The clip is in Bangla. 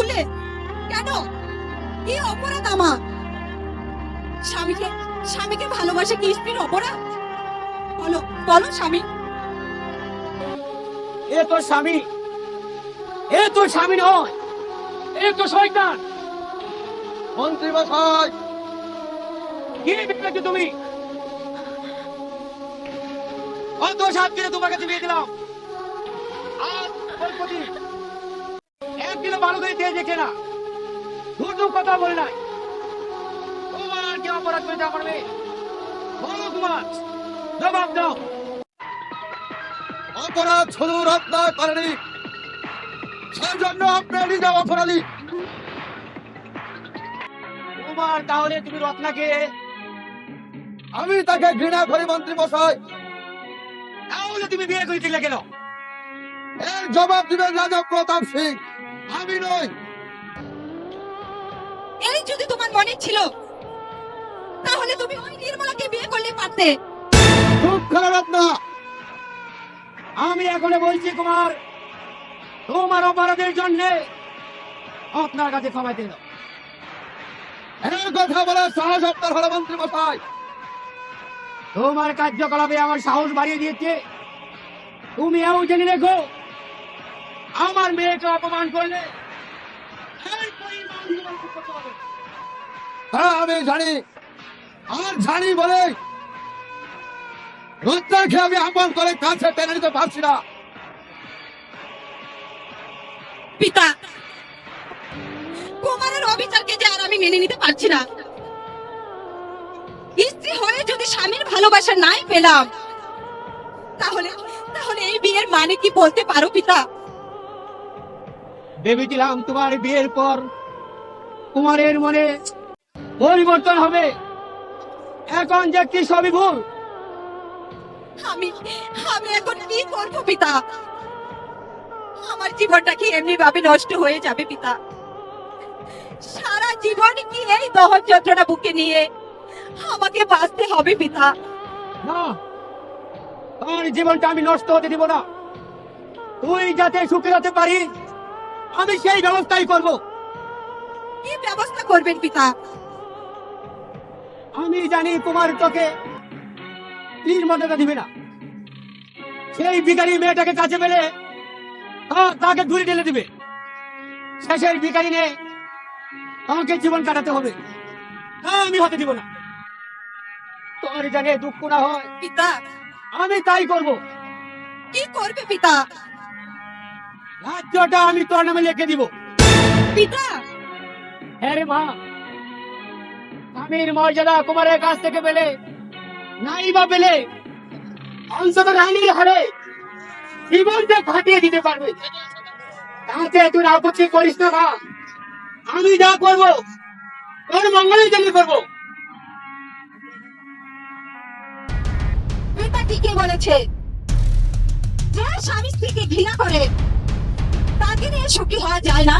তুললে কেন? কি অপরাধ আমার? স্বামীকে স্বামীকে ভালোবাসা কি স্ত্রীর অপরাধ? বলো বলো স্বামী। এ তোর স্বামী। এ তোর স্বামী নয়। এ তো শয়তান। মন্ত্রী মশাই। কি ভেবেছো তুমি? সাত কিনে তোমার কাছে বিয়ে দিলাম। আর অল্পদি একদিনও দিয়ে দেখে না। দুটো কথা বলে নাই। তোমার কি অপরাধ করে যা করবে বলো কুমার জবাব দাও। অপরাধ শুধু রত্না করেনি সেই জন্য আপনি নিজে অপরাধী। কুমার তাহলে তুমি রত্নাকে আমি তাকে ঘৃণা করি মন্ত্রী মশাই। তাহলে তুমি বিয়ে করেছিলে কেন? এর জবাব দিবেন রাজা প্রতাপ সিং। আমি নই। এই যদি তোমার মনে ছিল তাহলে তুমি ওই নির্মলাকে বিয়ে করলে পারতে। চুপ করে রত্না আমি এখনও বলছি কুমার তোমার অপরাধের জন্য আপনার কাছে ক্ষমা দিল এই কথা বলার সাহস আপনার হলো মন্ত্রী মশাই। তোমার কার্যকলাপে আমার সাহস বাড়িয়ে দিয়েছে। তুমি এও জেনে রেখো আমার মেয়েকে অপমান করলে। হ্যাঁ আমি জানি। আর জানি বলে রত্নাকে আমি আপন করে কাছে টেনে নিতে পারছি না। পিতা কুমারের অবিচারকে যে আর আমি মেনে নিতে পারছি না। স্ত্রী হয়ে যদি স্বামীর ভালোবাসা নাই পেলাম তাহলে তাহলে এই বিয়ের মানে কি বলতে পারো পিতা? ভেবেছিলাম তোমার বিয়ের পর কুমারের মনে পরিবর্তন হবে। এখন দেখছি সবই ভুল? আমি আমি এখন কি করব পিতা? আমার জীবনটা কি এমনি ভাবে নষ্ট হয়ে যাবে পিতা? সারা জীবন কি এই দহন যন্ত্রণা বুকে নিয়ে আমাকে বাঁচতে হবে পিতা? না তোর জীবনটা আমি নষ্ট হতে দিব না। তুই যাতে সুখে যেতে পারিস আমি সেই ব্যবস্থাই করব। কি ব্যবস্থা করবেন পিতা? আমি জানি তোমার তোকে তীর মর্যাদা দিবে না। সেই ভিখারি মেয়েটাকে কাছে পেলে তাকে দূরে ঢেলে দিবে। শেষের ভিখারি নেই আমাকে জীবন কাটাতে হবে। আমি হতে দিব না। তোমার জানে দুঃখ না হয়। পিতা। আমি তাই করব। কি করবে পিতা? রাজ্যটা আমি তোর নামে লিখে দিব। পিতা! হ্যাঁ রে মা। স্বামীর মর্যাদা কুমারের কাছ থেকে পেলে নাই বা পেলে অন্তত রানীর হারে জীবনটা ফাটিয়ে দিতে পারবে। তাতে তুই আপত্তি করিস না মা। আমি যা করব তোর মঙ্গলের জন্য করব। ঠিকই বলেছে। যে স্বামী স্ত্রীকে ঘৃণা করে নিয়ে হওয়া যায় না।